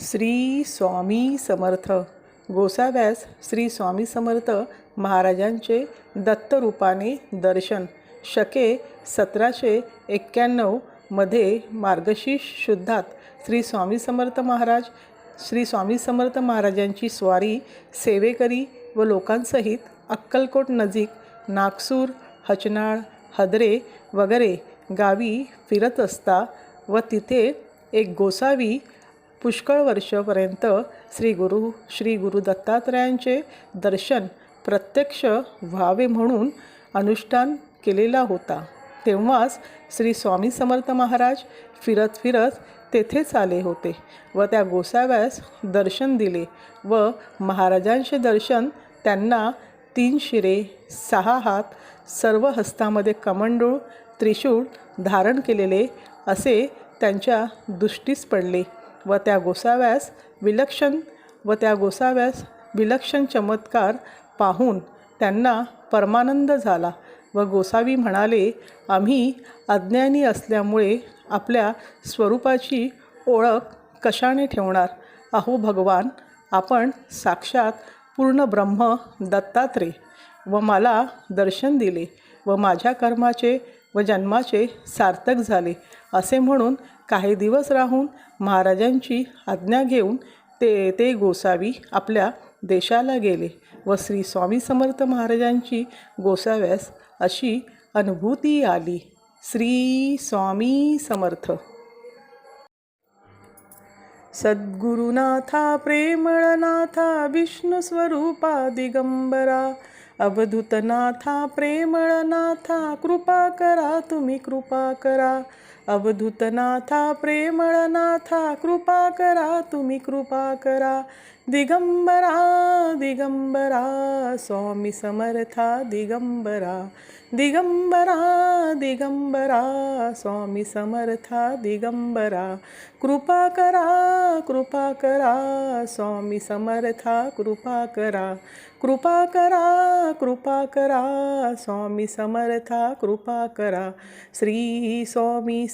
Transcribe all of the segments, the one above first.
श्री स्वामी समर्थ. गोसाव्यास श्री स्वामी समर्थ महाराजांचे दत्तरूपाने दर्शन. शके सतराशे एक्क्याण्णवमध्ये मार्गशीर्ष शुद्धात श्री स्वामी समर्थ महाराज श्री स्वामी समर्थ महाराजांची स्वारी सेवेकरी व लोकांसहित अक्कलकोट नजीक नागसूर हचनाळ हदरे वगैरे गावी फिरत असता व तिथे एक गोसावी पुष्कळ वर्षपर्यंत श्री गुरु श्री गुरु दत्तात्रयांचे दर्शन प्रत्यक्ष व्हावे म्हणून अनुष्ठान केलेला होता. तेव्हाच श्री स्वामी समर्थ महाराज फिरत फिरत तेथेच आले होते व त्या गोसाव्यास दर्शन दिले व महाराजांचे दर्शन त्यांना तीन शिरे सहा हात सर्व हस्तामध्ये कमंडूळ त्रिशूळ धारण केलेले असे त्यांच्या दृष्टीस पडले. व त्या गोसाव्यास विलक्षण व त्या गोसाव्यास विलक्षण चमत्कार पाहून त्यांना परमानंद झाला व गोसावी म्हणाले आम्ही अज्ञानी असल्यामुळे आपल्या स्वरूपाची ओळख कशाने ठेवणार? अहो भगवान आपण साक्षात पूर्ण ब्रह्म दत्तात्रे व मला दर्शन दिले व माझ्या कर्माचे व जन्माचे सार्थक झाले. असे म्हणून काही दिवस राहून महाराजांची आज्ञा घेऊन ते ते गोसावी आपल्या देशाला गेले व श्री स्वामी समर्थ महाराजांची गोसाव्यास अशी अनुभूती आली. श्री स्वामी समर्थ. सद्गुरुनाथा प्रेमळनाथा विष्णुस्वरूपा दिगंबरा अवधूतनाथा प्रेमळनाथा कृपा करा तुम्ही कृपा करा. अवधूतनाथा प्रेमळनाथा कृपा करा तुम्ही कृपा करा. दिगंबरा दिगंबरा स्वामी समर्था दिगंबरा. दिगंबरा दिगंबरा स्वामी समर्था दिगंबरा. कृपा करा कृपा करा स्वामी समर्था कृपा करा. कृपा करा कृपा करा स्वामी समर्था कृपा करा. श्री स्वामी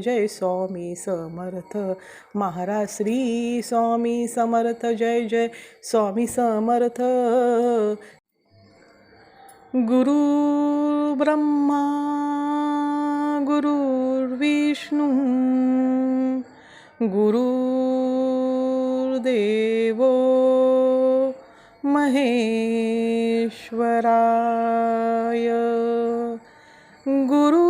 जय स्वामी समर्थ. महाराज श्री स्वामी समर्थ जय जय स्वामी समर्थ. गुरु ब्रह्मा गुरुर्विष्णू गुरुर्देव महेश्वराय. गुरु